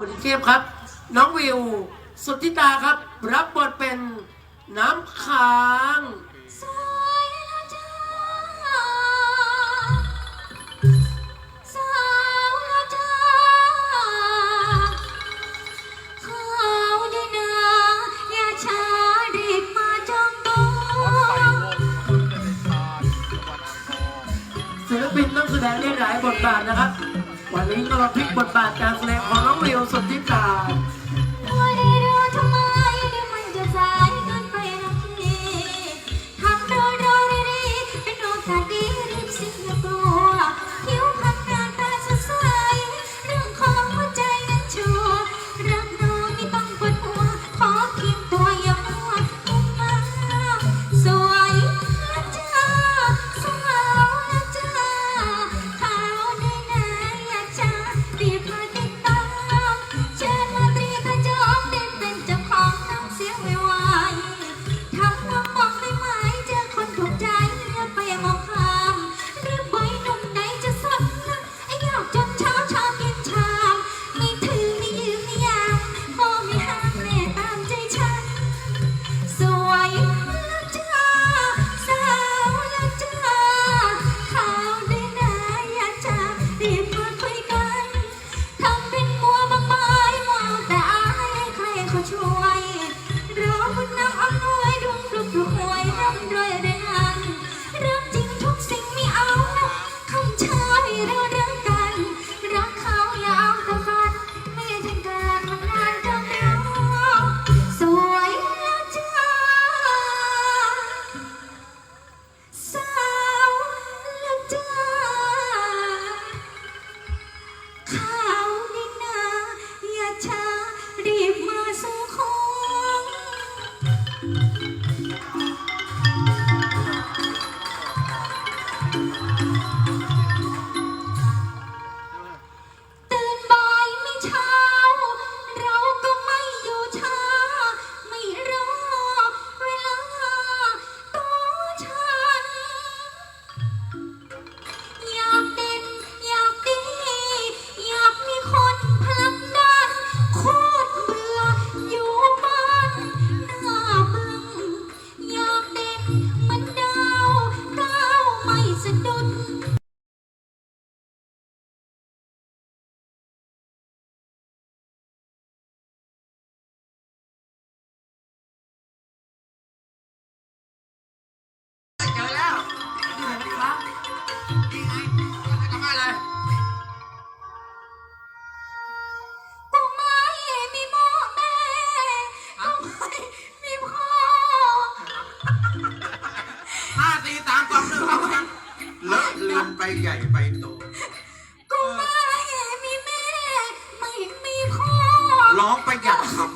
คุณเทียบครับ น้องวิว สุทธิตาครับ รับบทเป็นน้ำค้างศิลปินต้องแสดงได้หลายบทบาทนะครับ วันนี้ก็าพลิกบทบาทการแสดงของน้องเรียวสุทธิตา ใหญ่ไปโต กูไม่มีแม่ ไม่มีพ่อ ร้องประหยัดคำ